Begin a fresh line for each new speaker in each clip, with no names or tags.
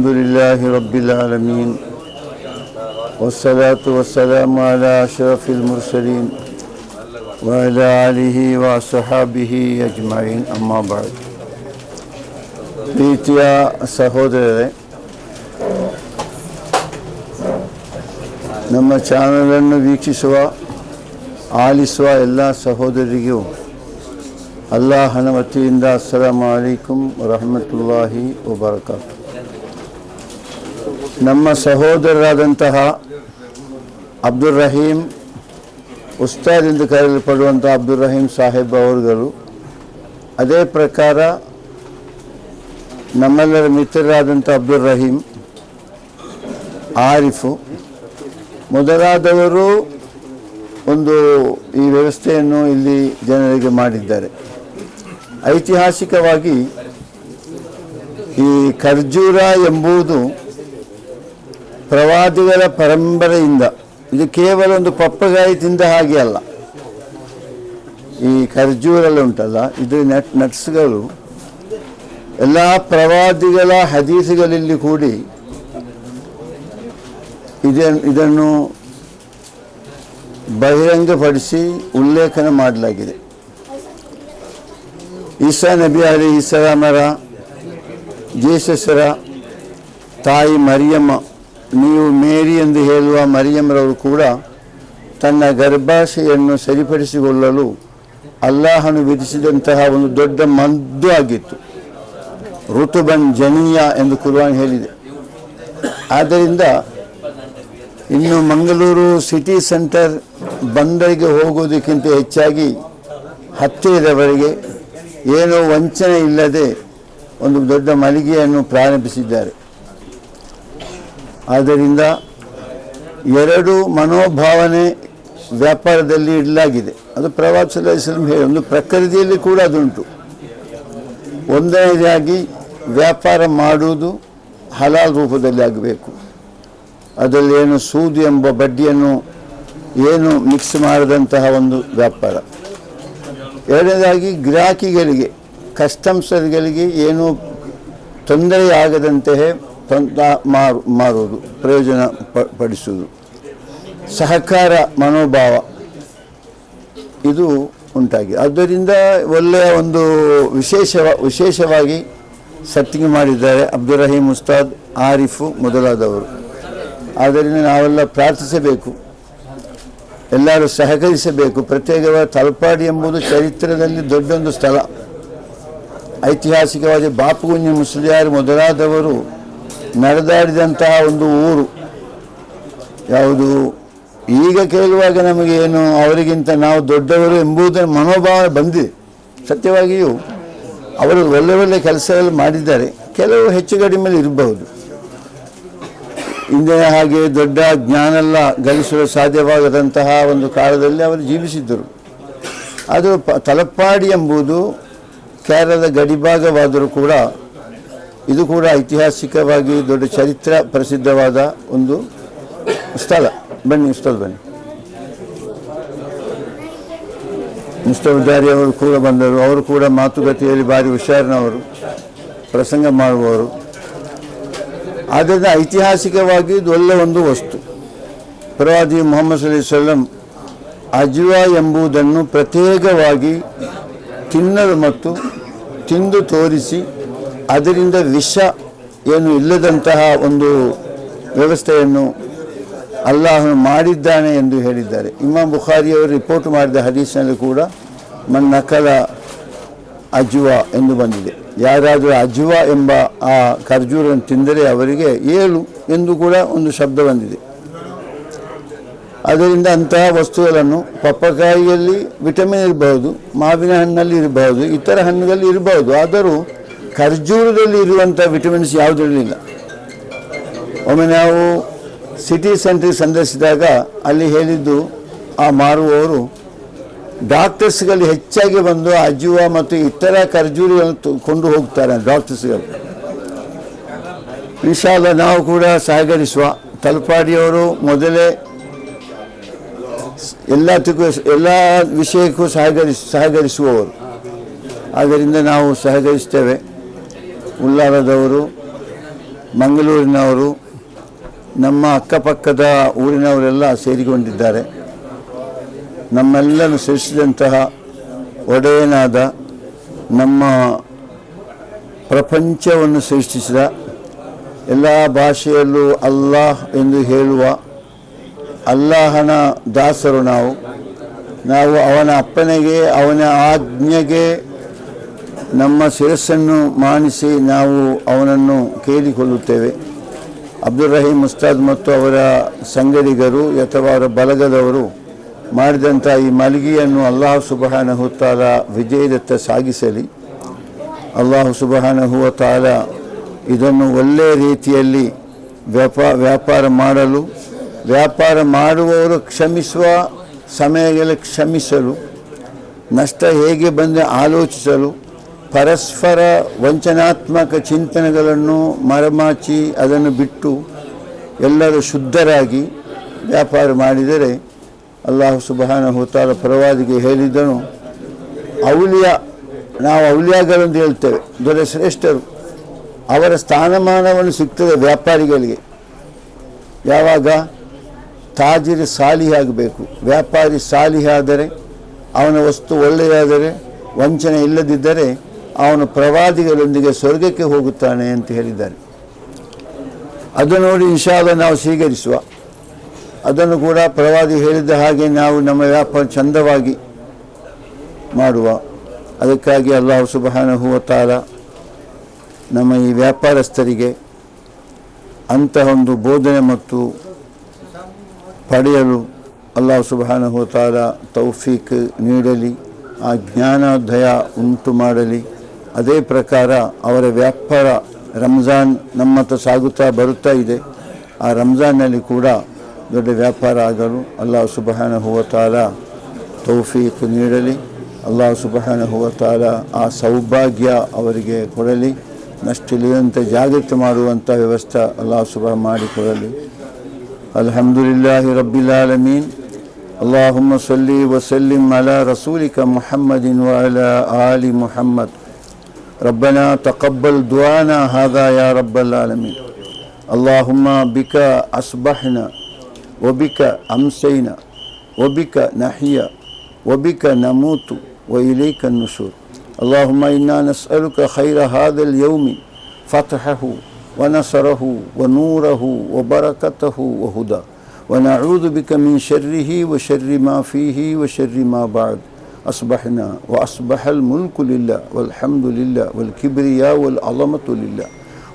الحمد لله رب العالمين والصلاة والسلام على أشرف المرسلين وعلى آله وصحابه أجمعين أما بعد ಪ್ರೀತಿಯ ಸಹೋದರರೇ ನಮ್ಮ ಚಾನಲನ್ನು ವೀಕ್ಷಿಸುವ ಆಲಿಸುವ ಎಲ್ಲ ಸಹೋದರಿಗೂ ಅಲ್ಲಾಹನ ವತಿಯಿಂದ ಅಸ್ಸಲಾಮು ಅಲೈಕುಂ ವರಹಮತುಲ್ಲಾಹಿ ವಬರಕಾತು ನಮ್ಮ ಸಹೋದರರಾದಂತಹ ಅಬ್ದುಲ್ ರಹೀಂ ಉಸ್ತಾದ್ ಎಂದು ಕರೆಯಲ್ಪಡುವಂಥ ಅಬ್ದುಲ್ ರಹೀಂ ಸಾಹೇಬ್ ಅವರುಗಳು, ಅದೇ ಪ್ರಕಾರ ನಮ್ಮೆಲ್ಲರ ಮಿತ್ರರಾದಂಥ ಅಬ್ದುಲ್ ರಹೀಂ, ಆರಿಫು ಮೊದಲಾದವರು ಒಂದು ಈ ವ್ಯವಸ್ಥೆಯನ್ನು ಇಲ್ಲಿ ಜನರಿಗೆ ಮಾಡಿದ್ದಾರೆ. ಐತಿಹಾಸಿಕವಾಗಿ ಈ ಖರ್ಜೂರ ಎಂಬುದು ಪ್ರವಾದಿಗಳ ಪರಂಪರೆಯಿಂದ, ಇದು ಕೇವಲ ಒಂದು ಪಪ್ಪಗಾಯಿ ತಿಂದ ಹಾಗೆ ಅಲ್ಲ. ಈ ಖರ್ಜೂರೆಲ್ಲ ಉಂಟಲ್ಲ, ಇದು ನಟ್, ನಟ್ಸ್ಗಳು, ಎಲ್ಲ ಪ್ರವಾದಿಗಳ ಹದೀಸುಗಳಲ್ಲಿ ಕೂಡಿ ಇದನ್ನು ಇದನ್ನು ಬಹಿರಂಗಪಡಿಸಿ ಉಲ್ಲೇಖನ ಮಾಡಲಾಗಿದೆ. ಈಸಾ ನಬಿ ಅಲಿ ಇಸ್ಲಾಮರ ಜೇಸಸರ ತಾಯಿ ಮರಿಯಮ್ಮ ನೀವು ಮೇರಿ ಎಂದು ಹೇಳುವ ಮರಿಯಮ್ಮರವರು ಕೂಡ ತನ್ನ ಗರ್ಭಾಶಯನ್ನು ಸರಿಪಡಿಸಿಕೊಳ್ಳಲು ಅಲ್ಲಾಹನು ವಿಧಿಸಿದಂತಹ ಒಂದು ದೊಡ್ಡ ಮದ್ದು ಆಗಿತ್ತು. ಋತುಬನ್ ಜನೀಯ ಎಂದು ಕುರ್ವಾನ್ ಹೇಳಿದೆ. ಆದ್ದರಿಂದ ಇನ್ನು ಮಂಗಳೂರು ಸಿಟಿ ಸೆಂಟರ್ ಬಂದರಿಗೆ ಹೋಗೋದಕ್ಕಿಂತ ಹೆಚ್ಚಾಗಿ ಹತ್ತಿರದವರೆಗೆ ಏನೋ ವಂಚನೆ ಇಲ್ಲದೆ ಒಂದು ದೊಡ್ಡ ಮಳಿಗೆಯನ್ನು ಪ್ರಾರಂಭಿಸಿದ್ದಾರೆ. ಆದ್ದರಿಂದ ಎರಡು ಮನೋಭಾವನೆ ವ್ಯಾಪಾರದಲ್ಲಿ ಇಡಲಾಗಿದೆ. ಅದು ಪ್ರವಾಸ ಹೇಳಿ, ಒಂದು ಪ್ರಕೃತಿಯಲ್ಲಿ ಕೂಡ ಅದುಂಟು. ಒಂದನೇದಾಗಿ ವ್ಯಾಪಾರ ಮಾಡುವುದು ಹಲಾಲ್ ರೂಪದಲ್ಲಿ ಆಗಬೇಕು. ಅದರಲ್ಲಿ ಏನು ಸೂದು ಎಂಬ ಬಡ್ಡಿಯನ್ನು ಏನು ಮಿಕ್ಸ್ ಮಾಡಿದಂತಹ ಒಂದು ವ್ಯಾಪಾರ. ಎರಡನೇದಾಗಿ ಗ್ರಾಹಕಿಗಳಿಗೆ ಕಸ್ಟಮ್ಸರ್ಗಳಿಗೆ ಏನು ತೊಂದರೆಯಾಗದಂತೆಯೇ ಮಾರು, ಮಾರುವುದು, ಪ್ರಯೋಜನ ಪಡಿಸುವುದು. ಸಹಕಾರ ಮನೋಭಾವ, ಇದು ಉಂಟಾಗಿ ಆದ್ದರಿಂದ ಒಳ್ಳೆಯ ಒಂದು ವಿಶೇಷ ವಿಶೇಷವಾಗಿ ಸತ್ತಿಗೆ ಮಾಡಿದ್ದಾರೆ ಅಬ್ದುಲ್ ರಹೀಂ ಉಸ್ತಾದ್, ಆರಿಫು ಮೊದಲಾದವರು. ಆದ್ದರಿಂದ ನಾವೆಲ್ಲ ಪ್ರಾರ್ಥಿಸಬೇಕು. ಎಲ್ಲರೂ ಸಹಕರಿಸಬೇಕು. ಪ್ರತ್ಯೇಕವಾದ ತಲಪಾಡಿ ಎಂಬುದು ಚರಿತ್ರದಲ್ಲಿ ದೊಡ್ಡೊಂದು ಸ್ಥಳ. ಐತಿಹಾಸಿಕವಾಗಿ ಬಾಪುಗುಂಜಿ ಮುಸ್ಲಿಯಾರ್ ಮೊದಲಾದವರು ನಡೆದಾಡಿದಂತಹ ಒಂದು ಊರು. ಯಾವುದು? ಈಗ ಕೇಳುವಾಗ ನಮಗೆ ಏನು ಅವರಿಗಿಂತ ನಾವು ದೊಡ್ಡವರು ಎಂಬುದರ ಮನೋಭಾವ ಬಂದಿದೆ. ಸತ್ಯವಾಗಿಯೂ ಅವರು ಒಳ್ಳೆ ಒಳ್ಳೆ ಕೆಲಸಗಳು ಮಾಡಿದ್ದಾರೆ. ಕೆಲವು ಹೆಚ್ಚು ಕಡಿಮೆ ಇರಬಹುದು. ಇಂದಿನ ಹಾಗೆ ದೊಡ್ಡ ಜ್ಞಾನೆಲ್ಲ ಗಳಿಸಲು ಸಾಧ್ಯವಾಗದಂತಹ ಒಂದು ಕಾಲದಲ್ಲಿ ಅವರು ಜೀವಿಸಿದ್ದರು. ಅದು ಪ ಎಂಬುದು ಕೇರಳದ ಗಡಿಭಾಗವಾದರೂ ಕೂಡ ಇದು ಕೂಡ ಐತಿಹಾಸಿಕವಾಗಿ ದೊಡ್ಡ ಚರಿತ್ರ ಪ್ರಸಿದ್ಧವಾದ ಒಂದು ಸ್ಥಳ. ಬನ್ನಿ ಸ್ಥಳ ಬನ್ನಿ. ಮುಸ್ತಫಾರಿ ಅವರು ಕೂಡ ಬಂದರು. ಅವರು ಕೂಡ ಮಾತುಕತೆಯಲ್ಲಿ ಭಾರಿ ಹುಷಾರಿನವರು. ಪ್ರಸಂಗ ಮಾಡುವವರು. ಆದ್ದರಿಂದ ಐತಿಹಾಸಿಕವಾಗಿ ಇದು ಒಳ್ಳೆಯ ಒಂದು ವಸ್ತು. ಪ್ರವಾದಿ ಮೊಹಮ್ಮದ್ ಸಲಿ ಸಲಂ ಅಜ್ವಾ ಎಂಬುದನ್ನು ಪ್ರತ್ಯೇಕವಾಗಿ ತಿನ್ನಲು ಮತ್ತು ತಿಂದು ತೋರಿಸಿ ಅದರಿಂದ ವಿಷ ಏನು ಇಲ್ಲದಂತಹ ಒಂದು ವ್ಯವಸ್ಥೆಯನ್ನು ಅಲ್ಲಾಹನು ಮಾಡಿದ್ದಾನೆ ಎಂದು ಹೇಳಿದ್ದಾರೆ. ಇಮಾಮ್ ಬುಖಾರಿಯವರು ರಿಪೋರ್ಟ್ ಮಾಡಿದ ಹದೀಸ್ನಲ್ಲಿ ಕೂಡ ನಕಲ ಅಜ್ವ ಎಂದು ಬಂದಿದೆ. ಯಾರಾದರೂ ಅಜುವ ಎಂಬ ಆ ಖರ್ಜೂರನ್ನು ತಿಂದರೆ ಅವರಿಗೆ ಏಳು ಎಂದು ಕೂಡ ಒಂದು ಶಬ್ದ ಬಂದಿದೆ. ಅದರಿಂದ ಅಂತಹ ವಸ್ತುಗಳನ್ನು ಪಪ್ಪಕಾಯಿಯಲ್ಲಿ ವಿಟಮಿನ್ ಇರಬಹುದು, ಮಾವಿನ ಹಣ್ಣಲ್ಲಿ ಇರಬಹುದು, ಇತರ ಹಣ್ಣುಗಳಲ್ಲಿ ಇರಬಹುದು. ಆದರೂ ಖರ್ಜೂರದಲ್ಲಿ ಇರುವಂಥ ವಿಟಮಿನ್ಸ್ ಯಾವುದಿರಲಿಲ್ಲ ಒಮ್ಮೆ ನಾವು ಸಿಟಿ ಸೆಂಟ್ರಿಗೆ ಸಂದರ್ಶಿಸಿದಾಗ ಅಲ್ಲಿ ಹೇಳಿದ್ದು ಆ ಮಾರುವವರು ಡಾಕ್ಟರ್ಸ್ಗಳು ಹೆಚ್ಚಾಗಿ ಬಂದು ಅಜುವ ಮತ್ತು ಇತರ ಖರ್ಜೂರಿಗಳನ್ನು ಕೊಂಡು ಹೋಗ್ತಾರೆ ಡಾಕ್ಟರ್ಸ್ಗಳು. ವಿಶಾಲ ನಾವು ಕೂಡ ಸಹಕರಿಸುವ. ತಲಪಾಡಿಯವರು ಮೊದಲೇ ಎಲ್ಲದಕ್ಕೂ ಎಲ್ಲ ವಿಷಯಕ್ಕೂ ಸಹಕರಿಸ, ಸಹಕರಿಸುವವರು. ಆದ್ದರಿಂದ ನಾವು ಸಹಕರಿಸ್ತೇವೆ. ಉಲ್ಲಾರದವರು ಮಂಗಳೂರಿನವರು, ನಮ್ಮ ಅಕ್ಕಪಕ್ಕದ ಊರಿನವರೆಲ್ಲ ಸೇರಿಕೊಂಡಿದ್ದಾರೆ. ನಮ್ಮೆಲ್ಲರೂ ಸೃಷ್ಟಿಸಿದಂತಹ ಒಡೆಯನಾದ ನಮ್ಮ ಪ್ರಪಂಚವನ್ನು ಸೃಷ್ಟಿಸಿದ ಎಲ್ಲ ಭಾಷೆಯಲ್ಲೂ ಅಲ್ಲಾಹ್ ಎಂದು ಹೇಳುವ ಅಲ್ಲಾಹನ ದಾಸರು ನಾವು. ನಾವು ಅವನ ಅಪ್ಪನೆಗೆ, ಅವನ ಆಜ್ಞೆಗೆ ನಮ್ಮ ಶಿರಸ್ಸನ್ನು ಮಾನಿಸಿ ನಾವು ಅವನನ್ನು ಕೇಳಿಕೊಳ್ಳುತ್ತೇವೆ. ಅಬ್ದುಲ್ ರಹೀಂ ಮುಸ್ತಾದ್ ಮತ್ತು ಅವರ ಸಂಗಡಿಗರು ಅಥವಾ ಅವರ ಬಲಗದವರು ಮಾಡಿದಂಥ ಈ ಮಲಗಿಯನ್ನು ಅಲ್ಲಾಹ್ ಸುಬಹಾನಹು ತಾಲ ವಿಜಯದತ್ತ ಸಾಗಿಸಲಿ. ಅಲ್ಲಾಹು ಸುಬಹಾನಹು ತಾಲ ಇದನ್ನು ಒಳ್ಳೆಯ ರೀತಿಯಲ್ಲಿ ವ್ಯಾಪಾ, ವ್ಯಾಪಾರ ಮಾಡಲು, ವ್ಯಾಪಾರ ಮಾಡುವವರು ಕ್ಷಮಿಸುವ ಸಮಯದಲ್ಲಿ ಕ್ಷಮಿಸಲು, ನಷ್ಟ ಹೇಗೆ ಬಂದು ಆಲೋಚಿಸಲು ಪರಸ್ಪರ ವಂಚನಾತ್ಮಕ ಚಿಂತನೆಗಳನ್ನು ಮರಮಾಚಿ ಅದನ್ನು ಬಿಟ್ಟು ಎಲ್ಲರೂ ಶುದ್ಧರಾಗಿ ವ್ಯಾಪಾರ ಮಾಡಿದರೆ ಅಲ್ಲಾಹು ಸುಬಹಾನ ಹೋತಾರ ಪ್ರವಾದಿಗೆ ಹೇಳಿದನು ಅವಲಿಯ ನಾವು ಅವಲಿಯಾಗಳೆಂದು ಹೇಳ್ತೇವೆ, ದೊರೆ ಶ್ರೇಷ್ಠರು. ಅವರ ಸ್ಥಾನಮಾನವನ್ನು ಸಿಗ್ತದೆ ವ್ಯಾಪಾರಿಗಳಿಗೆ. ಯಾವಾಗ ತಾಜಿರಿ ಸಾಲಿಯಾಗಬೇಕು ವ್ಯಾಪಾರಿ ಸಾಲಿಯಾದರೆ ಅವನ ವಸ್ತು ಒಳ್ಳೆಯದಾದರೆ, ವಂಚನೆ ಇಲ್ಲದಿದ್ದರೆ ಅವನು ಪ್ರವಾದಿಗಳೊಂದಿಗೆ ಸ್ವರ್ಗಕ್ಕೆ ಹೋಗುತ್ತಾನೆ ಅಂತ ಹೇಳಿದ್ದಾರೆ. ಅದು ನೋಡಿ ಇನ್ಶಾದ ನಾವು ಸ್ವೀಕರಿಸುವ. ಅದನ್ನು ಕೂಡ ಪ್ರವಾದಿ ಹೇಳಿದ ಹಾಗೆ ನಾವು ನಮ್ಮ ವ್ಯಾಪಾರ ಚಂದವಾಗಿ ಮಾಡುವ. ಅದಕ್ಕಾಗಿ ಅಲ್ಲಾಹು ಸುಬಹಾನ ತಾಲ ನಮ್ಮ ಈ ವ್ಯಾಪಾರಸ್ಥರಿಗೆ ಅಂತಹ ಒಂದು ಬೋಧನೆ ಮತ್ತು ಪಡೆಯಲು ಅಲ್ಲಾಹು ಸುಬಹಾನ ತಾಲ ತೌಫೀಕ್ ನೀಡಲಿ, ಆ ಜ್ಞಾನೋದಯ ಉಂಟು ಮಾಡಲಿ. ಅದೇ ಪ್ರಕಾರ ಅವರ ವ್ಯಾಪಾರ ರಂಜಾನ್ ನಮ್ಮತ್ತ ಸಾಗುತ್ತಾ ಬರುತ್ತಾ ಇದೆ ಆ ರಂಜಾನ್ನಲ್ಲಿ ಕೂಡ ದೊಡ್ಡ ವ್ಯಾಪಾರ ಆಗಲು ಅಲ್ಲಾಹು ಸುಬಹಾನಹು ತಾಲ ತೌಫೀಕ್ ನೀಡಲಿ ಅಲ್ಲಾಹು ಸುಬಹಾನಹು ತಾಲ ಆ ಸೌಭಾಗ್ಯ ಅವರಿಗೆ ಕೊಡಲಿ ನಷ್ಟಿಲ್ಲದಂತೆ ಜಾಗೃತಿ ಮಾಡುವಂಥ ವ್ಯವಸ್ಥೆ ಅಲ್ಲಾಹು ಸುಬಹ ಮಾಡಿಕೊಡಲಿ الحمد لله رب العالمين اللهم صل وسلم على رسولك محمد وعلى آل محمد ربنا تقبل دعانا هذا يا رب العالمين. اللهم بك أصبحنا وبك أمسينا وبك نحيا وبك نموت وإليك النشور. اللهم إنا نسألك خير هذا اليوم فتحه ونصره ونوره وبركته وهدى ونعوذ بك من شره وشر ما فيه وشر ما بعد. أصبحنا وأصبح الملك لله والحمد لله والكبرياء والعظمة لله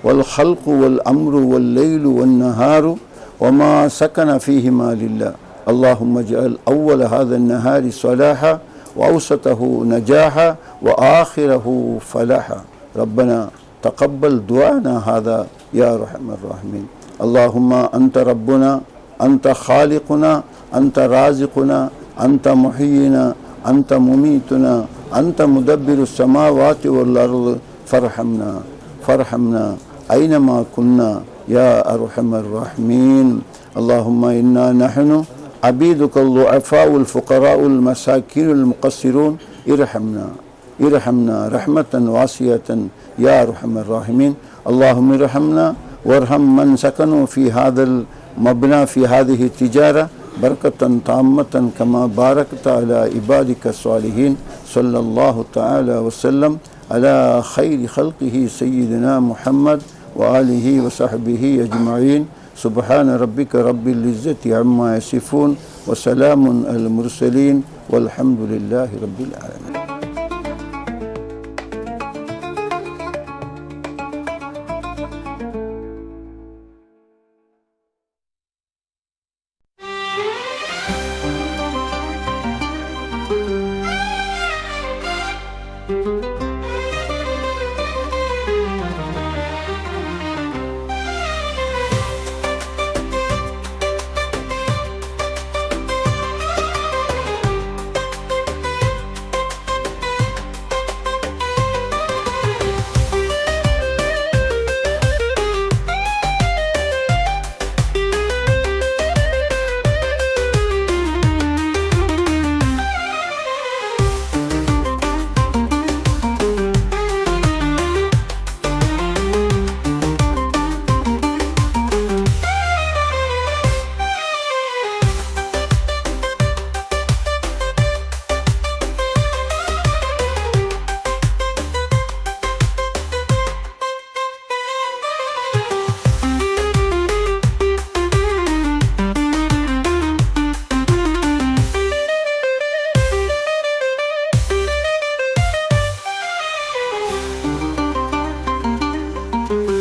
والخلق والأمر والليل والنهار وما سكن فيهما لله. اللهم اجعل أول هذا النهار صلاحا وأوسطه نجاحا وآخره فلاحا ربنا تقبل دعانا هذا يا أرحم الراحمين. اللهم أنت ربنا أنت خالقنا أنت رازقنا أنت محيينا أنت مميتنا أنت مدبر السماوات والأرض فارحمنا فارحمنا. أينما كنا يا أرحم الراحمين. اللهم إنا نحن عبيدك الضعفاء الفقراء المساكين المقصرون. ارحمنا ارحمنا رحمة واسعة يا أرحم الراحمين. اللهم ارحمنا وارحم من سكنوا في هذا المبنى في هذه التجارة. بركة تامة كما باركت على عبادك الصالحين صلى الله تعالى وسلم على خير خلقه سيدنا محمد وآله وصحبه أجمعين. سبحان ربك رب العزة عما يصفون وسلام المرسلين والحمد لله رب العالمين. Thank you.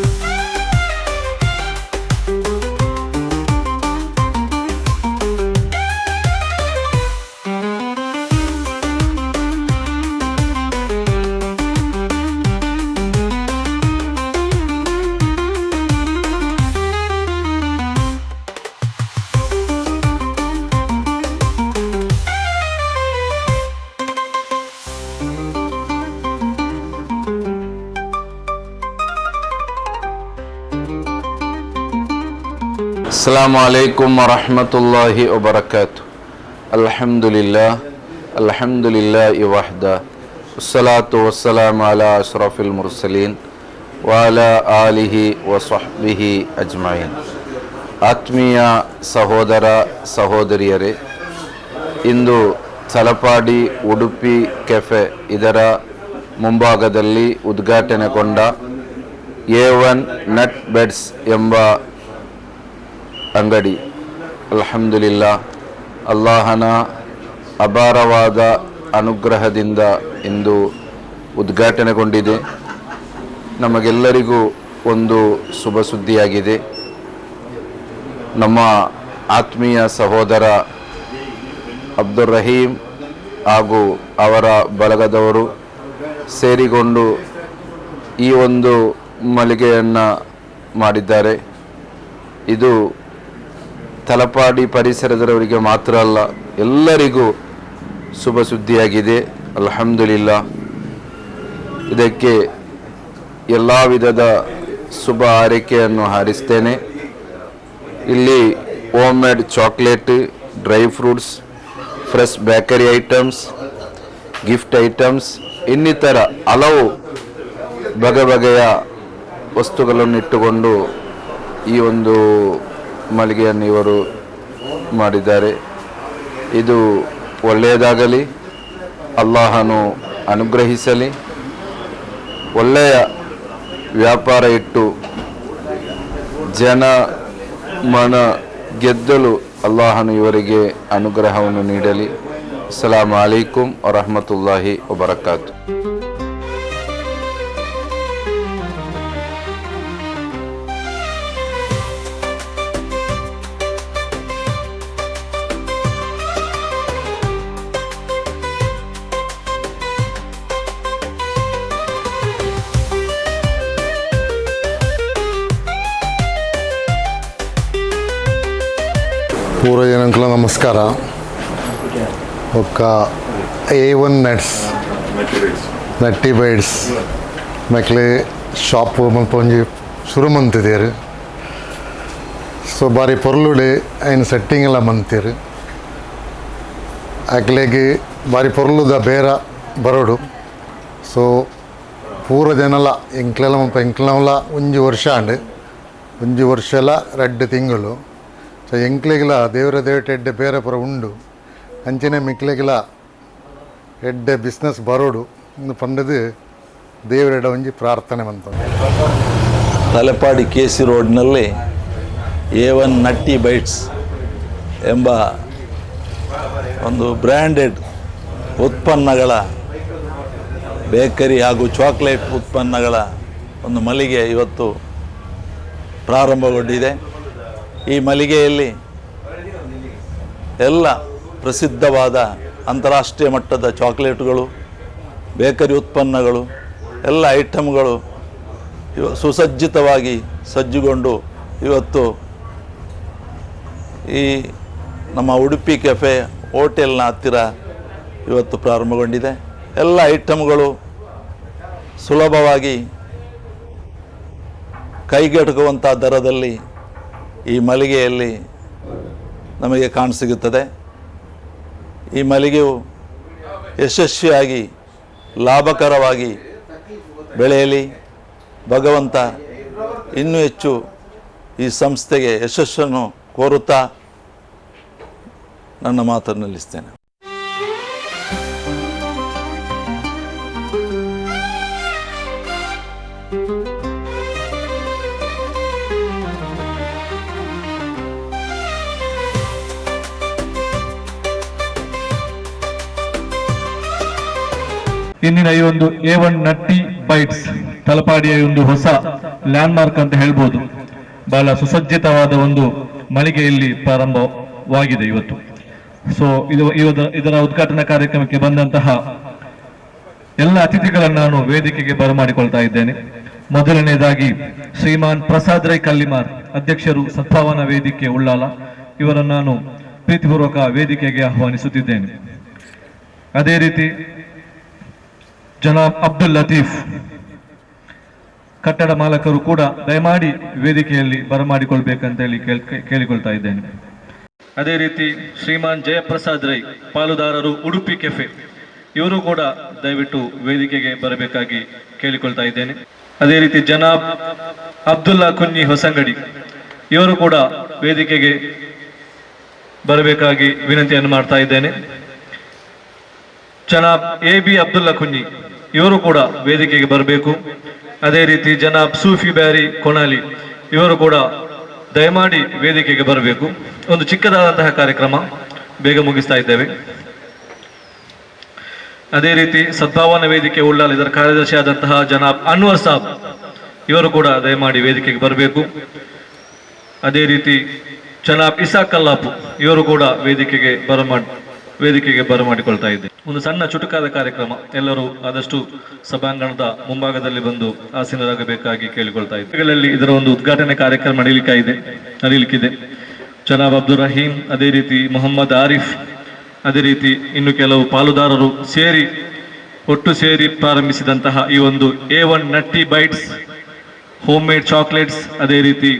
السلام عليكم ورحمة الله وبركاته الحمد لله الحمد لله وحده والصلاة والسلام على أشرف المرسلين وعلى آله وصحبه أجمعين ಆತ್ಮೀಯ ಸಹೋದರ ಸಹೋದರಿಯರೇ ಇಂದು ತಲಪಾಡಿ ಉಡುಪಿ ಕೆಫೆ ಇದರ ಮುಂಭಾಗದಲ್ಲಿ ಉದ್ಘಾಟನೆಗೊಂಡ ಎ ಒನ್ ನಟ್ ಬೆಡ್ಸ್ ಎಂಬ ಅಂಗಡಿ. ಅಲ್ಹಮ್ದುಲಿಲ್ಲ, ಅಲ್ಲಾಹನ ಅಪಾರವಾದ ಅನುಗ್ರಹದಿಂದ ಇಂದು ಉದ್ಘಾಟನೆಗೊಂಡಿದೆ. ನಮಗೆಲ್ಲರಿಗೂ ಒಂದು ಶುಭ ಸುದ್ದಿಯಾಗಿದೆ. ನಮ್ಮ ಆತ್ಮೀಯ ಸಹೋದರ ಅಬ್ದುಲ್ ರಹೀಂ ಹಾಗೂ ಅವರ ಬಳಗದವರು ಸೇರಿಕೊಂಡು ಈ ಒಂದು ಮಳಿಗೆಯನ್ನು ಮಾಡಿದ್ದಾರೆ. ಇದು ತಲಪಾಡಿ ಪರಿಸರದವರಿಗೆ ಮಾತ್ರ ಅಲ್ಲ, ಎಲ್ಲರಿಗೂ ಶುಭ ಸುದ್ದಿಯಾಗಿದೆ. ಅಲ್ಹಮ್ದುಲಿಲ್ಲ. ಇದಕ್ಕೆ ಎಲ್ಲ ವಿಧದ ಶುಭ ಹಾರೈಕೆಯನ್ನು ಹಾರಿಸ್ತೇನೆ. ಇಲ್ಲಿ home made chocolate, dry fruits, fresh bakery items, gift items, ಇನ್ನಿತರ ಹಲವು ಬಗೆ ಬಗೆಯ ವಸ್ತುಗಳನ್ನು ಇಟ್ಟುಕೊಂಡು ಈ ಒಂದು ಮಳಿಗೆಯನ್ನು ಇವರು ಮಾಡಿದ್ದಾರೆ. ಇದು ಒಳ್ಳೆಯದಾಗಲಿ, ಅಲ್ಲಾಹನು ಅನುಗ್ರಹಿಸಲಿ. ಒಳ್ಳೆಯ ವ್ಯಾಪಾರ ಇಟ್ಟು ಜನ ಮನ ಗೆದ್ದಲು ಅಲ್ಲಾಹನು ಇವರಿಗೆ ಅನುಗ್ರಹವನ್ನು ನೀಡಲಿ. ಅಸ್ಸಲಾಂ ಅಲೈಕುಂ ವರಹಮತುಲ್ಲಾಹಿ ವಬರಕಾತು.
ಪೂರ ಜನಕ್ಕೂ ನಮಸ್ಕಾರ. ಒಕ್ಕ ಎ ಒನ್ ನಟ್ಸ್ ನಟ್ಟಿ ಬೈಡ್ಸ್ ಮಕ್ಕಳು ಶಾಪ್ ಮುಲ್ಪ ಒಂಜಿ ಶುರು ಮಂತಿದ್ದೀರಿ ಸೊ, ಬಾರಿ ಪೊರ್ಲುಡೆ ಐನ್ ಸೆಟ್ಟಿಂಗ್ ಎಲ್ಲ ಮಂತೀರಿ. ಅಕ್ಲೆಗೆ ಬಾರಿ ಪೊರ್ಲುದ ಬೇರ ಬರೋಡು. ಸೊ ಪೂರ ಜನಲ ಎಂಕ್ಲೆಲ್ಲ ಮುಲ್ಪ ಎಂಕ್ಲೆಲ್ಲ ಒಂಜಿ ವರ್ಷ ಅಂಡು ಒಂಜಿ ವರ್ಷಲ ರೆಡ್ ತಿಂಗಳು. ಸೊ ಎಂಕ್ಲೆಗಿಲ ದೇವರ ದೇವಟ ಎಡ್ಡೆ ಬೇರೆ ಪುರ ಉಂಡು ಅಂಚನೆ ಮಿಕ್ಲೆಗಿಲ ಎಡ್ಡೆ ಬಿಸ್ನೆಸ್ ಬರೋಡು ಇನ್ನು ಪಂಡದು ದೇವರೆಡ ಒಂಜಿ ಪ್ರಾರ್ಥನೆ ಬಂತು
ತಲೆಪಾಡಿ ಕೆ ಸಿ ರೋಡ್ನಲ್ಲಿ ಎ ಒನ್ ನಟ್ಟಿ ಬೈಟ್ಸ್ ಎಂಬ ಒಂದು ಬ್ರ್ಯಾಂಡೆಡ್ ಉತ್ಪನ್ನಗಳ ಬೇಕರಿ ಹಾಗೂ ಚಾಕ್ಲೇಟ್ ಉತ್ಪನ್ನಗಳ ಒಂದು ಮಳಿಗೆ ಇವತ್ತು ಪ್ರಾರಂಭಗೊಂಡಿದೆ ಈ ಮಲಿಗೆಯಲ್ಲಿ ಎಲ್ಲ ಪ್ರಸಿದ್ಧವಾದ ಅಂತಾರಾಷ್ಟ್ರೀಯ ಮಟ್ಟದ ಚಾಕ್ಲೇಟ್ಗಳು, ಬೇಕರಿ ಉತ್ಪನ್ನಗಳು, ಎಲ್ಲ ಐಟಮ್ಗಳು ಇವ, ಸುಸಜ್ಜಿತವಾಗಿ ಸಜ್ಜುಗೊಂಡು ಇವತ್ತು ಈ ನಮ್ಮ ಉಡುಪಿ ಕೆಫೆ ಹೋಟೆಲ್ನ ಹತ್ತಿರ ಇವತ್ತು ಪ್ರಾರಂಭಗೊಂಡಿದೆ. ಎಲ್ಲ ಐಟಮ್ಗಳು ಸುಲಭವಾಗಿ ಕೈಗೆಟುಕುವಂಥ ದರದಲ್ಲಿ ಈ ಮಲಿಗೆಯಲ್ಲಿ ನಮಗೆ ಕಾಣಸಿಗುತ್ತದೆ. ಈ ಮಲಿಗೆಯು ಯಶಸ್ವಿಯಾಗಿ, ಲಾಭಕರವಾಗಿ ಬೆಳೆಯಲಿ. ಭಗವಂತ ಇನ್ನೂ ಹೆಚ್ಚು ಈ ಸಂಸ್ಥೆಗೆ ಯಶಸ್ಸನ್ನು ಕೋರುತ್ತಾ ನನ್ನ ಮಾತನ್ನು ನಿಲ್ಲಿಸ್ತೇನೆ.
ಇಂದಿನ ಈ ಒಂದು ಎ ಒನ್ ನಟ್ಟಿ ಬೈಟ್ಸ್, ತಲಪಾಡಿಯ ಒಂದು ಹೊಸ ಲ್ಯಾಂಡ್ ಮಾರ್ಕ್ ಅಂತ ಹೇಳ್ಬೋದು. ಬಹಳ ಸುಸಜ್ಜಿತವಾದ ಒಂದು ಮಳಿಗೆಯಲ್ಲಿ ಪ್ರಾರಂಭವಾಗಿದೆ ಇವತ್ತು. ಸೊ ಇದು ಇದರ ಉದ್ಘಾಟನಾ ಕಾರ್ಯಕ್ರಮಕ್ಕೆ ಬಂದಂತಹ ಎಲ್ಲ ಅತಿಥಿಗಳನ್ನು ನಾನು ವೇದಿಕೆಗೆ ಬರಮಾಡಿಕೊಳ್ತಾ ಇದ್ದೇನೆ. ಮೊದಲನೇದಾಗಿ ಶ್ರೀಮಾನ್ ಪ್ರಸಾದ್ ರೈ ಕಲ್ಲಿಮಾರ್, ಅಧ್ಯಕ್ಷರು ಸದ್ಭಾವನಾ ವೇದಿಕೆ ಉಳ್ಳಾಲ. ಇವರನ್ನು ನಾನು ಪ್ರೀತಿಪೂರ್ವಕ ವೇದಿಕೆಗೆ ಆಹ್ವಾನಿಸುತ್ತಿದ್ದೇನೆ. ಅದೇ ರೀತಿ ಜನಾಬ್ ಅಬ್ದುಲ್ ಲತೀಫ್. ಕಟ್ಟಡ ಮಾಲಕರು ಕೂಡ ದಯಮಾಡಿ ವೇದಿಕೆಯಲ್ಲಿ ಬರಮಾಡಿಕೊಳ್ಬೇಕಂತ ಹೇಳಿ ಕೇಳ್- ಕೇಳಿಕೊಳ್ತಾ ಇದ್ದೇನೆ. ಅದೇ ರೀತಿ ಶ್ರೀಮಾನ್ ಜಯಪ್ರಸಾದ್ ರೈ, ಪಾಲುದಾರರು ಉಡುಪಿ ಕೆಫೆ. ಇವರು ಕೂಡ ದಯವಿಟ್ಟು ವೇದಿಕೆಗೆ ಬರಬೇಕಾಗಿ ಕೇಳಿಕೊಳ್ತಾ ಇದ್ದೇನೆ. ಅದೇ ರೀತಿ ಜನಾಬ್ ಅಬ್ದುಲ್ಲಾ ಕುನ್ನಿ ಹೊಸಂಗಡಿ. ಇವರು ಕೂಡ ವೇದಿಕೆಗೆ ಬರಬೇಕಾಗಿ ವಿನಂತಿಯನ್ನು ಮಾಡ್ತಾ ಇದ್ದೇನೆ. ಜನಾಬ್ ಎ ಬಿ ಅಬ್ದುಲ್ಲಾ ಕುನ್ನಿ ಇವರು ಕೂಡ ವೇದಿಕೆಗೆ ಬರಬೇಕು. ಅದೇ ರೀತಿ ಜನಾಬ್ ಸೂಫಿ ಬ್ಯಾರಿ ಕೊನಾಲಿ ಇವರು ಕೂಡ ದಯಮಾಡಿ ವೇದಿಕೆಗೆ ಬರಬೇಕು. ಒಂದು ಚಿಕ್ಕದಾದಂತಹ ಕಾರ್ಯಕ್ರಮ ಬೇಗ ಮುಗಿಸ್ತಾ ಇದ್ದೇವೆ. ಅದೇ ರೀತಿ ಸದ್ಭಾವನಾ ವೇದಿಕೆ ಉಳ್ಳಾಲ್ ಇದರ ಕಾರ್ಯದರ್ಶಿ ಆದಂತಹ ಜನಾಬ್ ಅನ್ವರ್ ಸಾಬ್ ಇವರು ಕೂಡ ದಯಮಾಡಿ ವೇದಿಕೆಗೆ ಬರಬೇಕು. ಅದೇ ರೀತಿ ಜನಾಬ್ ಇಸಾ ಕಲ್ಲಾಪು ಇವರು ಕೂಡ ವೇದಿಕೆಗೆ ಬರಮಾಡಿ ವೇದಿಕೆಗೆ ಬರಮಾಡಿಕೊಳ್ತಾ ಇದ್ದೆ ಒಂದು ಸಣ್ಣ ಚುಟುಕಾದ ಕಾರ್ಯಕ್ರಮ. ಎಲ್ಲರೂ ಆದಷ್ಟು ಸಭಾಂಗಣದ ಮುಂಭಾಗದಲ್ಲಿ ಬಂದು ಆಸೀನರಾಗಬೇಕಾಗಿ ಕೇಳಿಕೊಳ್ತಾ ಇದ್ದೆ. ಇದರ ಒಂದು ಉದ್ಘಾಟನೆ ಕಾರ್ಯಕ್ರಮ ನಡೀಲಿಕ್ಕೆ ಇದೆ, ನಡೀಲಿಕ್ಕಿದೆ. ಜನಾಬ್ ಅಬ್ದುಲ್ ರಹೀಂ, ಅದೇ ರೀತಿ ಮೊಹಮ್ಮದ್ ಆರಿಫ್, ಅದೇ ರೀತಿ ಇನ್ನು ಕೆಲವು ಪಾಲುದಾರರು ಸೇರಿ, ಒಟ್ಟು ಸೇರಿ ಪ್ರಾರಂಭಿಸಿದಂತಹ ಈ ಒಂದು A one nutty bites home made chocolates, ಅದೇ ರೀತಿ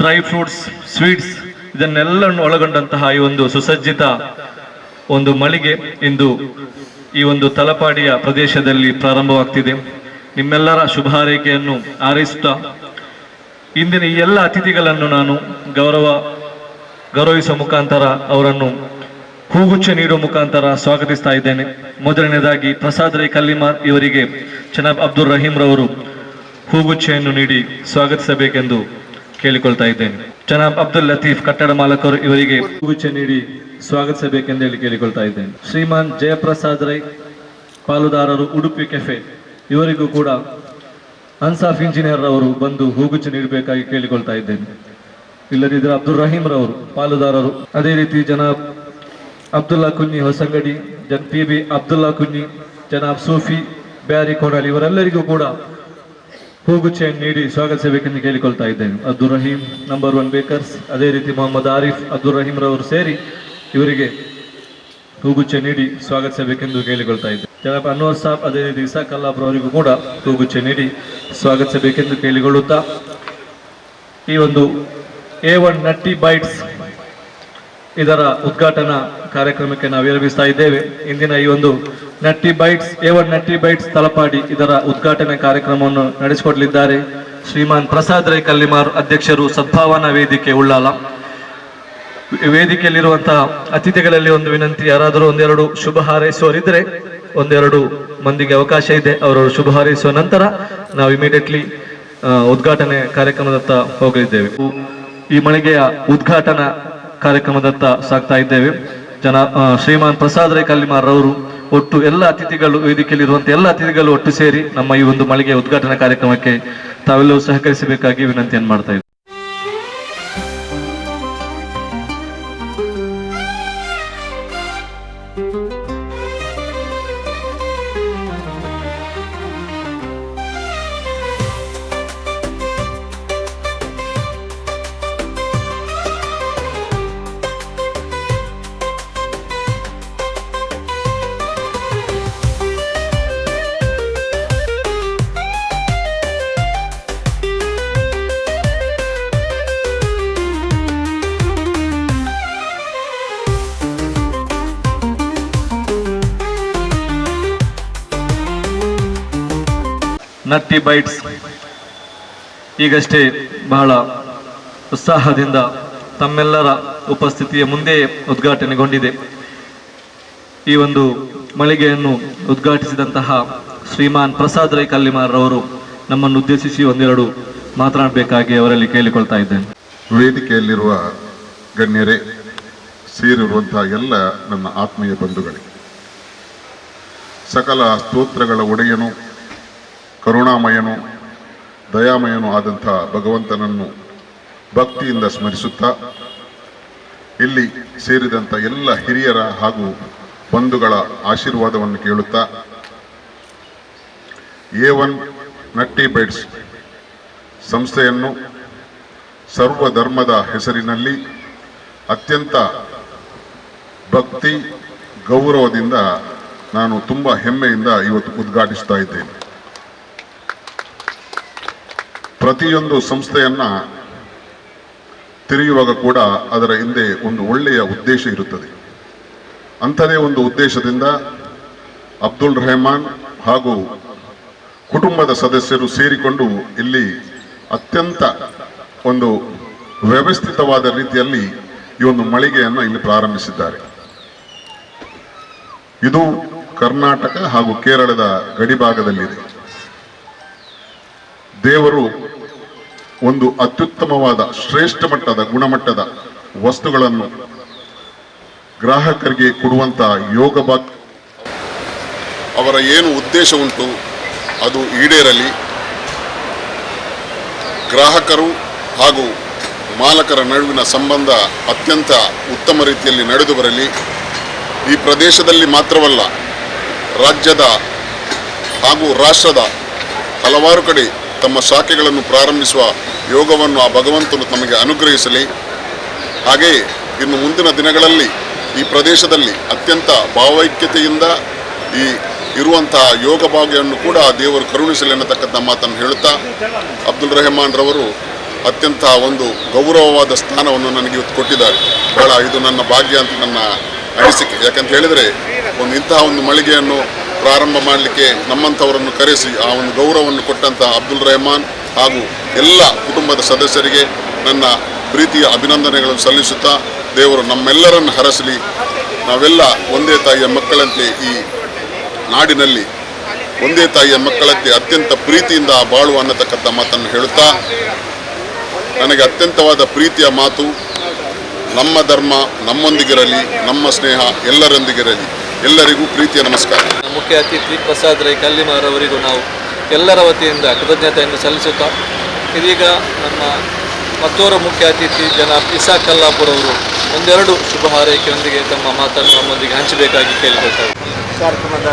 ಡ್ರೈ ಫ್ರೂಟ್ಸ್, ಸ್ವೀಟ್ಸ್ ಇದನ್ನೆಲ್ಲ ಒಳಗೊಂಡಂತಹ ಈ ಒಂದು ಸುಸಜ್ಜಿತ ಒಂದು ಮಳಿಗೆ ಇಂದು ಈ ಒಂದು ತಲಪಾಡಿಯ ಪ್ರದೇಶದಲ್ಲಿ ಪ್ರಾರಂಭವಾಗ್ತಿದೆ. ನಿಮ್ಮೆಲ್ಲರ ಶುಭ ಹಾರೈಕೆಯನ್ನು ಹಾರೈಸುತ್ತಾ ಇಂದಿನ ಈ ಎಲ್ಲ ಅತಿಥಿಗಳನ್ನು ನಾನು ಗೌರವ ಗೌರವಿಸುವ ಮುಖಾಂತರ ಅವರನ್ನು ಹೂಗುಚ್ಛ ನೀಡುವ ಮುಖಾಂತರ ಸ್ವಾಗತಿಸ್ತಾ ಇದ್ದೇನೆ. ಮೊದಲನೇದಾಗಿ ಪ್ರಸಾದ್ ರೈ ಕಲ್ಲಿಮಾರ್ ಇವರಿಗೆ ಚನಾಬ್ ಅಬ್ದುಲ್ ರಹೀಮ್ರವರು ರವರು ಹೂಗುಚ್ಛೆಯನ್ನು ನೀಡಿ ಸ್ವಾಗತಿಸಬೇಕೆಂದು ಕೇಳಿಕೊಳ್ತಾ ಇದ್ದೇನೆ. ಚನಾಬ್ ಅಬ್ದುಲ್ ಲತೀಫ್ ಕಟ್ಟಡ ಮಾಲಕರು ಇವರಿಗೆ ಹೂಗುಚ್ಛೆ ನೀಡಿ ಸ್ವಾಗತಿಸಬೇಕೆಂದು ಹೇಳಿ ಕೇಳಿಕೊಳ್ತಾ ಇದ್ದೇನೆ. ಶ್ರೀಮಾನ್ ಜಯಪ್ರಸಾದ್ ರೈ, ಪಾಲುದಾರರು ಉಡುಪಿ ಕೆಫೆ. ಇವರಿಗೂ ಕೂಡ ಅನ್ಸಾಫ್ ಇಂಜಿನಿಯರ್ ಅವರು ಬಂದು ಹೂಗುಚ್ಚು ನೀಡಬೇಕಾಗಿ ಕೇಳಿಕೊಳ್ತಾ ಇದ್ದೇನೆ. ಇಲ್ಲದಿದ್ದರೆ ಅಬ್ದುಲ್ ರಹೀಂ ರವರು, ಪಾಲುದಾರರು. ಅದೇ ರೀತಿ ಜನಾಬ್ ಅಬ್ದುಲ್ಲಾ ಕುನ್ನಿ ಹೊಸಂಗಡಿ, ಜನ್ ಪಿ ಬಿ ಅಬ್ದುಲ್ಲಾ ಕುನ್ನಿ, ಜನಾಬ್ ಸೂಫಿ, ಬ್ಯಾರಿ ಕೊಡಲಿ ಇವರೆಲ್ಲರಿಗೂ ಕೂಡ ಹೂಗುಚ್ಛೆಯನ್ನು ನೀಡಿ ಸ್ವಾಗತಿಸಬೇಕೆಂದು ಕೇಳಿಕೊಳ್ತಾ ಇದ್ದೇನೆ. Abdul Rahim number one bakers, ಅದೇ ರೀತಿ ಮೊಹಮ್ಮದ್ ಆರಿಫ್, ಅಬ್ದುಲ್ ರಹೀಂ ರವರು ಸೇರಿ ಇವರಿಗೆ ಹೂಗುಚ್ಛ ನೀಡಿ ಸ್ವಾಗತಿಸಬೇಕೆಂದು ಕೇಳಿಕೊಳ್ತಾ ಇದ್ದೆ. ಜನಾಬ್ ಅನ್ವರ್ ಸಾಬ್ ಅದೇ ರೀತಿ ಇಸಾ ಕಲ್ಲಾಪುರ ಅವರಿಗೂ ಕೂಡ ಹೂಗುಚ್ಛ ನೀಡಿ ಸ್ವಾಗತಿಸಬೇಕೆಂದು ಕೇಳಿಕೊಳ್ಳುತ್ತಾ ಈ ಒಂದು ಎ ಒನ್ ನಟ್ಟಿ ಬೈಟ್ಸ್ ಇದರ ಉದ್ಘಾಟನಾ ಕಾರ್ಯಕ್ರಮಕ್ಕೆ ನಾವು ವಿರಮಿಸ್ತಾ ಇದ್ದೇವೆ. ಇಂದಿನ ಈ ಒಂದು nutty bites A one nutty bites Talapady ಇದರ ಉದ್ಘಾಟನೆ ಕಾರ್ಯಕ್ರಮವನ್ನು ನಡೆಸಿಕೊಡಲಿದ್ದಾರೆ. ಶ್ರೀಮಾನ್ ಪ್ರಸಾದ್ ರೈ ಕಲ್ಲಿಮಾರ್ ಅಧ್ಯಕ್ಷರು ಸದ್ಭಾವನಾ ವೇದಿಕೆ ಉಳ್ಳಾಲ. ವೇದಿಕೆಯಲ್ಲಿರುವಂತಹ ಅತಿಥಿಗಳಲ್ಲಿ ಒಂದು ವಿನಂತಿ, ಯಾರಾದರೂ ಒಂದೆರಡು ಶುಭ ಹಾರೈಸುವರಿದ್ರೆ ಒಂದೆರಡು ಮಂದಿಗೆ ಅವಕಾಶ ಇದೆ, ಅವರವರು ಶುಭ ಹಾರೈಸುವ ನಂತರ ನಾವು ಇಮಿಡಿಯೇಟ್ಲಿ ಉದ್ಘಾಟನೆ ಕಾರ್ಯಕ್ರಮದತ್ತ ಹೋಗಲಿದ್ದೇವೆ. ಈ ಮಳಿಗೆಯ ಉದ್ಘಾಟನಾ ಕಾರ್ಯಕ್ರಮದತ್ತ ಸಾಗ್ತಾ ಇದ್ದೇವೆ. ಜನ ಶ್ರೀಮಾನ್ ಪ್ರಸಾದ್ ರೈ ಕಲ್ಲಿಮಾರ್ ಅವರು ಒಟ್ಟು ಎಲ್ಲ ಅತಿಥಿಗಳು, ವೇದಿಕೆಯಲ್ಲಿರುವಂತಹ ಎಲ್ಲ ಅತಿಥಿಗಳು ಒಟ್ಟು ಸೇರಿ ನಮ್ಮ ಈ ಒಂದು ಮಳಿಗೆಯ ಉದ್ಘಾಟನಾ ಕಾರ್ಯಕ್ರಮಕ್ಕೆ ತಾವೆಲ್ಲರೂ ಸಹಕರಿಸಬೇಕಾಗಿ ವಿನಂತಿಯನ್ನು ಮಾಡ್ತಾ ನಟ್ಟಿ ಬೈಟ್ಸ್ ಈಗಷ್ಟೇ ಬಹಳ ಉತ್ಸಾಹದಿಂದ ತಮ್ಮೆಲ್ಲರ ಉಪಸ್ಥಿತಿಯ ಮುಂದೆ ಉದ್ಘಾಟನೆಗೊಂಡಿದೆ. ಈ ಒಂದು ಮಳಿಗೆಯನ್ನು ಉದ್ಘಾಟಿಸಿದಂತಹ ಶ್ರೀಮಾನ್ ಪ್ರಸಾದ್ ರೈ ಕಲ್ಲಿಮಾರ್ ಅವರು ನಮ್ಮನ್ನು ಉದ್ದೇಶಿಸಿ ಒಂದೆರಡು ಮಾತನಾಡಬೇಕಾಗಿ ಅವರಲ್ಲಿ ಕೇಳಿಕೊಳ್ತಾ ಇದ್ದೇನೆ.
ವೇದಿಕೆಯಲ್ಲಿರುವ ಗಣ್ಯರೇ ಸೇರಿರುವಂತಹ ಎಲ್ಲ ನನ್ನ ಆತ್ಮೀಯ ಬಂಧುಗಳೇ, ಸಕಲ ಸ್ತೋತ್ರಗಳ ಒಡೆಯನು ಕರುಣಾಮಯನು, ದಯಾಮಯನು ಆದಂಥ ಭಗವಂತನನ್ನು ಭಕ್ತಿಯಿಂದ ಸ್ಮರಿಸುತ್ತಾ, ಇಲ್ಲಿ ಸೇರಿದಂಥ ಎಲ್ಲ ಹಿರಿಯರ ಹಾಗೂ ಬಂಧುಗಳ ಆಶೀರ್ವಾದವನ್ನು ಕೇಳುತ್ತಾ ಎ ಒನ್ ನಟ್ಟಿ ಬೈಟ್ಸ್ ಸಂಸ್ಥೆಯನ್ನು ಸರ್ವ ಧರ್ಮದ ಹೆಸರಿನಲ್ಲಿ ಅತ್ಯಂತ ಭಕ್ತಿ ಗೌರವದಿಂದ ನಾನು ತುಂಬ ಹೆಮ್ಮೆಯಿಂದ ಇವತ್ತು ಉದ್ಘಾಟಿಸ್ತಾ ಇದ್ದೇನೆ. ಪ್ರತಿಯೊಂದು ಸಂಸ್ಥೆಯನ್ನ ತೆರೆಯುವಾಗ ಕೂಡ ಅದರ ಹಿಂದೆ ಒಂದು ಒಳ್ಳೆಯ ಉದ್ದೇಶ ಇರುತ್ತದೆ. ಅಂಥದೇ ಒಂದು ಉದ್ದೇಶದಿಂದ ಅಬ್ದುಲ್ ರೆಹಮಾನ್ ಹಾಗೂ ಕುಟುಂಬದ ಸದಸ್ಯರು ಸೇರಿಕೊಂಡು ಇಲ್ಲಿ ಅತ್ಯಂತ ಒಂದು ವ್ಯವಸ್ಥಿತವಾದ ರೀತಿಯಲ್ಲಿ ಈ ಒಂದು ಮಳಿಗೆಯನ್ನು ಇಲ್ಲಿ ಪ್ರಾರಂಭಿಸಿದ್ದಾರೆ. ಇದು ಕರ್ನಾಟಕ ಹಾಗೂ ಕೇರಳದ ಗಡಿಭಾಗದಲ್ಲಿದೆ. ದೇವರು ಒಂದು ಅತ್ಯುತ್ತಮವಾದ, ಶ್ರೇಷ್ಠ ಮಟ್ಟದ, ಗುಣಮಟ್ಟದ ವಸ್ತುಗಳನ್ನು ಗ್ರಾಹಕರಿಗೆ ಕೊಡುವಂತಹ ಯೋಗ ಬಾಕ್ ಅವರ ಏನು ಉದ್ದೇಶ ಉಂಟು, ಅದು ಈಡೇರಲಿ. ಗ್ರಾಹಕರು ಹಾಗೂ ಮಾಲಕರ ನಡುವಿನ ಸಂಬಂಧ ಅತ್ಯಂತ ಉತ್ತಮ ರೀತಿಯಲ್ಲಿ ನಡೆದು ಬರಲಿ. ಈ ಪ್ರದೇಶದಲ್ಲಿ ಮಾತ್ರವಲ್ಲ, ರಾಜ್ಯದ ಹಾಗೂ ರಾಷ್ಟ್ರದ ಹಲವಾರು ಕಡೆ ತಮ್ಮ ಶಾಖೆಗಳನ್ನು ಪ್ರಾರಂಭಿಸುವ ಯೋಗವನ್ನು ಆ ಭಗವಂತನು ತಮಗೆ ಅನುಗ್ರಹಿಸಲಿ. ಹಾಗೆಯೇ ಇನ್ನು ಮುಂದಿನ ದಿನಗಳಲ್ಲಿ ಈ ಪ್ರದೇಶದಲ್ಲಿ ಅತ್ಯಂತ ಭಾವೈಕ್ಯತೆಯಿಂದ ಈ ಇರುವಂತಹ ಯೋಗ ಭಾಗ್ಯವನ್ನು ಕೂಡ ದೇವರು ಕರುಣಿಸಲಿ ಅನ್ನತಕ್ಕಂಥ ಮಾತನ್ನು ಹೇಳುತ್ತಾ, ಅಬ್ದುಲ್ ರೆಹಮಾನ್ ರವರು ಅತ್ಯಂತ ಒಂದು ಗೌರವವಾದ ಸ್ಥಾನವನ್ನು ನನಗೆ ಇವತ್ತು ಕೊಟ್ಟಿದ್ದಾರೆ. ಬಹಳ ಇದು ನನ್ನ ಭಾಗ್ಯ ಅಂತ ನನ್ನ ಅನಿಸಿಕೆ. ಯಾಕಂತ ಹೇಳಿದರೆ, ಒಂದು ಇಂತಹ ಒಂದು ಮಳಿಗೆಯನ್ನು ಪ್ರಾರಂಭ ಮಾಡಲಿಕ್ಕೆ ನಮ್ಮಂಥವರನ್ನು ಕರೆಸಿ ಆ ಒಂದು ಗೌರವವನ್ನು ಕೊಟ್ಟಂತ ಅಬ್ದುಲ್ ರೆಹಮಾನ್ ಹಾಗೂ ಎಲ್ಲ ಕುಟುಂಬದ ಸದಸ್ಯರಿಗೆ ನನ್ನ ಪ್ರೀತಿಯ ಅಭಿನಂದನೆಗಳನ್ನು ಸಲ್ಲಿಸುತ್ತಾ ದೇವರು ನಮ್ಮೆಲ್ಲರನ್ನು ಹರಸಲಿ. ನಾವೆಲ್ಲ ಒಂದೇ ತಾಯಿಯ ಮಕ್ಕಳಂತೆ ಈ ನಾಡಿನಲ್ಲಿ ಒಂದೇ ತಾಯಿಯ ಮಕ್ಕಳಂತೆ ಅತ್ಯಂತ ಪ್ರೀತಿಯಿಂದ ಬಾಳುವ ಅನ್ನತಕ್ಕಂಥ ಮಾತನ್ನು ಹೇಳುತ್ತಾ, ನನಗೆ ಅತ್ಯಂತವಾದ ಪ್ರೀತಿಯ ಮಾತು, ನಮ್ಮ ಧರ್ಮ ನಮ್ಮೊಂದಿಗಿರಲಿ, ನಮ್ಮ ಸ್ನೇಹ ಎಲ್ಲರೊಂದಿಗಿರಲಿ. ಎಲ್ಲರಿಗೂ ಪ್ರೀತಿಯ ನಮಸ್ಕಾರ.
ಮುಖ್ಯ ಅತಿಥಿ ಪ್ರಸಾದ್ ರೈ ಕಲ್ಲಿಮಾರ್ ಅವರಿಗೂ ನಾವು ಎಲ್ಲರ ವತಿಯಿಂದ ಕೃತಜ್ಞತೆಯನ್ನು ಸಲ್ಲಿಸುತ್ತಾ ಇದೀಗ ನಮ್ಮ ಮತ್ತೋರ ಮುಖ್ಯ ಅತಿಥಿ ಜನ ಇಸಾ ಕಲ್ಲಾಪುರ್ ಅವರು ಒಂದೆರಡು ಶುಭ ಹಾರೈಕೆಯೊಂದಿಗೆ ತಮ್ಮ ಮಾತನ್ನು ನಮ್ಮೊಂದಿಗೆ ಹಂಚಬೇಕಾಗಿ ಕೇಳಿಕೊಳ್ತಾರೆ.
ಕಾರ್ಯಕ್ರಮದ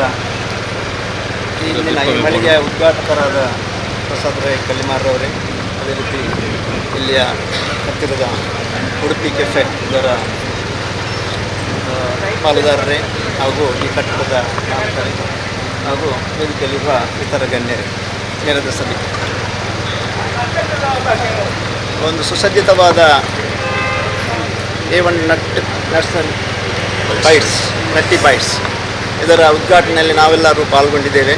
ಈ ಇಂದಿನ ಈ ಮಳಿಗೆಯ ಉದ್ಘಾಟಕರಾದ ಪ್ರಸಾದ್ ರೈ ಕಲ್ಲಿಮಾರ್ರವರೇ ಅದೇ ರೀತಿ ಇಲ್ಲಿಯ ಹತ್ತಿರದ ಉಡುಪಿ ಕೆಫೆ ಇದರ ಪಾಲುದಾರರೇ ಹಾಗೂ ಈ ಕಟ್ಟಡದ ಮಾಲೀಕರಿಗೆ ಹಾಗೂ ವೇದಿಕೆಯಲ್ಲಿರುವ ಇತರ ಗಣ್ಯರು ನೆರೆದ ಸಮಿತಿ. ಒಂದು ಸುಸಜ್ಜಿತವಾದ A one nut national bites nutty bites ಇದರ ಉದ್ಘಾಟನೆಯಲ್ಲಿ ನಾವೆಲ್ಲರೂ ಪಾಲ್ಗೊಂಡಿದ್ದೇವೆ.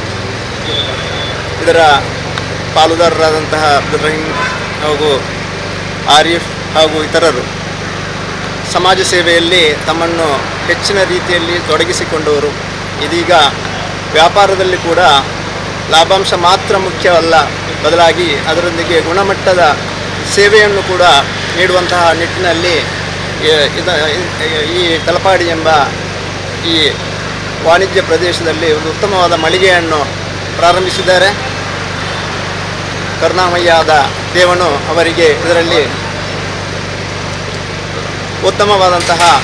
ಇದರ ಪಾಲುದಾರರಾದಂತಹ ಅಬ್ದುಲ್ ರಹೀಂ ಹಾಗೂ ಆರಿಫ್ ಹಾಗೂ ಇತರರು ಸಮಾಜ ಸೇವೆಯಲ್ಲಿ ತಮ್ಮನ್ನು ಹೆಚ್ಚಿನ ರೀತಿಯಲ್ಲಿ ತೊಡಗಿಸಿಕೊಂಡವರು. ಇದೀಗ ವ್ಯಾಪಾರದಲ್ಲಿ ಕೂಡ ಲಾಭಾಂಶ ಮಾತ್ರ ಮುಖ್ಯವಲ್ಲ. ಬದಲಾಗಿ ಅದರೊಂದಿಗೆ ಗುಣಮಟ್ಟದ ಸೇವೆಯನ್ನು ಕೂಡ ನೀಡುವಂತಹ ನಿಟ್ಟಿನಲ್ಲಿ ಈ- ತಲಪಾಡಿ ಎಂಬ ಈ ವಾಣಿಜ್ಯ ಪ್ರದೇಶದಲ್ಲಿ ಒಂದು ಉತ್ತಮವಾದ ಮಳಿಗೆಯನ್ನು ಪ್ರಾರಂಭಿಸಿದ್ದಾರೆ. ಕರುಣಾಮಯ್ಯಾದ ದೇವನು ಅವರಿಗೆ ಇದರಲ್ಲಿ ಉತ್ತಮವಾದಂತಹ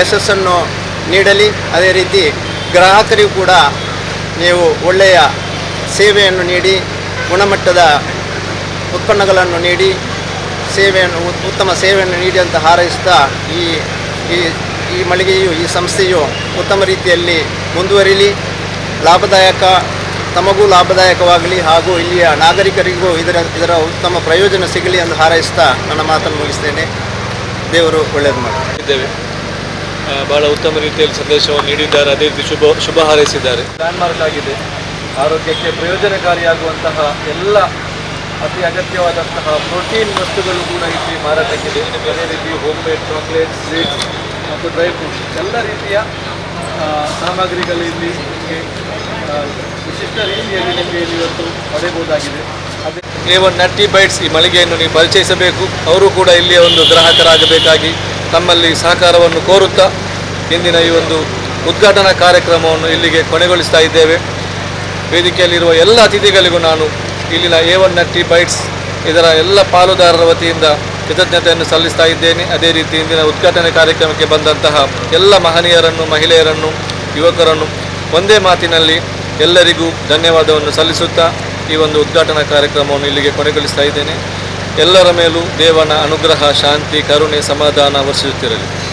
ಯಶಸ್ಸನ್ನು ನೀಡಲಿ. ಅದೇ ರೀತಿ ಗ್ರಾಹಕರಿಗೂ ಕೂಡ ನೀವು ಒಳ್ಳೆಯ ಸೇವೆಯನ್ನು ನೀಡಿ, ಗುಣಮಟ್ಟದ ಉತ್ಪನ್ನಗಳನ್ನು ನೀಡಿ, ಸೇವೆಯನ್ನು ಉತ್- ಉತ್ತಮ ಸೇವೆಯನ್ನು ನೀಡಿ ಅಂತ ಹಾರೈಸ್ತಾ ಈ ಈ ಮಳಿಗೆಯು, ಈ ಸಂಸ್ಥೆಯು ಉತ್ತಮ ರೀತಿಯಲ್ಲಿ ಮುಂದುವರಿಲಿ. ಲಾಭದಾಯಕ, ತಮಗೂ ಲಾಭದಾಯಕವಾಗಲಿ ಹಾಗೂ ಇಲ್ಲಿಯ ನಾಗರಿಕರಿಗೂ ಇದರ ಇದರ ಉತ್ತಮ ಪ್ರಯೋಜನ ಸಿಗಲಿ ಎಂದು ಹಾರೈಸ್ತಾ ನನ್ನ ಮಾತನ್ನು ಮುಗಿಸ್ತೇನೆ. ದೇವರು ಒಳ್ಳೆಯದು
ಮಾಡಿದ್ದೇವೆ ಬಹಳ ಉತ್ತಮ ರೀತಿಯಲ್ಲಿ ಸಂದೇಶವನ್ನು ನೀಡಿದ್ದಾರೆ. ಅದೇ ರೀತಿ ಶುಭ ಶುಭ ಹಾರೈಸಿದ್ದಾರೆ. ಲ್ಯಾಂಡ್ಮಾರ್ಕ್ ಆಗಿದೆ. ಆರೋಗ್ಯಕ್ಕೆ ಪ್ರಯೋಜನಕಾರಿಯಾಗುವಂತಹ ಎಲ್ಲ ಅತಿ ಅಗತ್ಯವಾದಂತಹ ಪ್ರೋಟೀನ್ ವಸ್ತುಗಳು ಕೂಡ ಇಲ್ಲಿ ಮಾರಾಟಕ್ಕಿದೆ. ಅದೇ ರೀತಿ ಹೋಮ್ ಮೇಡ್ ಚಾಕ್ಲೇಟ್ ಸ್ವೀಟ್ಸ್ ಮತ್ತು ಡ್ರೈ ಫ್ರೂಟ್ಸ್ ಎಲ್ಲ ರೀತಿಯ ಆ, ಸಾಮಗ್ರಿಗಳು ಇಲ್ಲಿ ನಿಮಗೆ ವಿಶಿಷ್ಟ ರೀತಿಯಲ್ಲಿ ನಿಮಗೆ ಇಲ್ಲಿ ಇವತ್ತು ಪಡೆಯಬಹುದಾಗಿದೆ. ಒನ್ ನಟ್ಟಿ ಬೈಟ್ಸ್ ಈ ಮಳಿಗೆಯನ್ನು ನೀವು ಪರಿಚಯಿಸಬೇಕು. ಅವರು ಕೂಡ ಇಲ್ಲಿಯ ಒಂದು ಗ್ರಾಹಕರಾಗಬೇಕಾಗಿ ತಮ್ಮಲ್ಲಿ ಸಹಕಾರವನ್ನು ಕೋರುತ್ತಾ ಇಂದಿನ ಈ ಒಂದು ಉದ್ಘಾಟನಾ ಕಾರ್ಯಕ್ರಮವನ್ನು ಇಲ್ಲಿಗೆ ಕೊನೆಗೊಳಿಸ್ತಾ ಇದ್ದೇವೆ. ವೇದಿಕೆಯಲ್ಲಿರುವ ಎಲ್ಲ ಅತಿಥಿಗಳಿಗೂ ನಾನು ಇಲ್ಲಿನ ಎ ಒನ್ ನಟ್ಟಿ ಬೈಟ್ಸ್ ಇದರ ಎಲ್ಲ ಪಾಲುದಾರರ ವತಿಯಿಂದ ಕೃತಜ್ಞತೆಯನ್ನು ಸಲ್ಲಿಸ್ತಾ ಇದ್ದೇನೆ. ಅದೇ ರೀತಿ ಇಂದಿನ ಉದ್ಘಾಟನೆ ಕಾರ್ಯಕ್ರಮಕ್ಕೆ ಬಂದಂತಹ ಎಲ್ಲ ಮಹನೀಯರನ್ನು, ಮಹಿಳೆಯರನ್ನು, ಯುವಕರನ್ನು ಒಂದೇ ಮಾತಿನಲ್ಲಿ ಎಲ್ಲರಿಗೂ ಧನ್ಯವಾದವನ್ನು ಸಲ್ಲಿಸುತ್ತಾ ಈ ಒಂದು ಉದ್ಘಾಟನಾ ಕಾರ್ಯಕ್ರಮವನ್ನು ಇಲ್ಲಿಗೆ ಕೊನೆಗೊಳಿಸ್ತಾ ಇದ್ದೇನೆ. ಎಲ್ಲರ ಮೇಲೂ ದೇವನ ಅನುಗ್ರಹ, ಶಾಂತಿ, ಕರುಣೆ, ಸಮಾಧಾನ ವರ್ಷಿಸುತ್ತಿರಲಿ.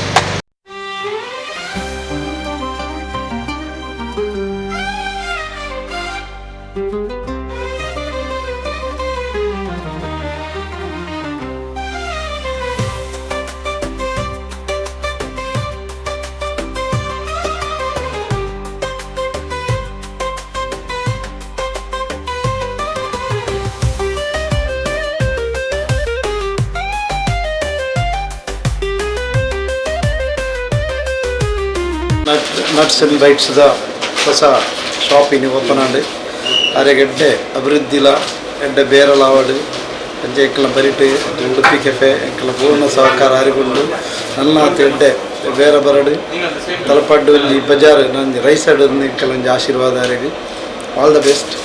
ನಟ್ಸ್ ಅಂಡ್ ಬೈಟ್ಸ್ದ ಹೊಸ ಶಾಪ್ ಇನ್ನು ಓಪನ್ ಆಂಡ್ ಅರೆಗೆಡ್ಡೆ, ಅಭಿವೃದ್ಧಿಲ, ಎಡ್ಡೆ బేరలావాడు ಅಂಜೆ ಎಂಕಲ ಬರಿಟ್ ಉಡುಪಿ ಕೆಫೆ ಎಂಕಲ ಪೂರ್ಣ ಸಹಕಾರ ಅರಿಗೊಂಡು ನನ್ನ ಎಡ್ಡೆ, ಬೇರೆ ಬರಡು, ತಲಪಡ್ಡು, ಇಲ್ಲಿ ಬಜಾರ್, ನಂದು ರೈಸ್ ಅಡ್ ಎಂಕಲ ಆಶೀರ್ವಾದ ಅರೆಗೆ ಆಲ್ ದ ಬೆಸ್ಟ್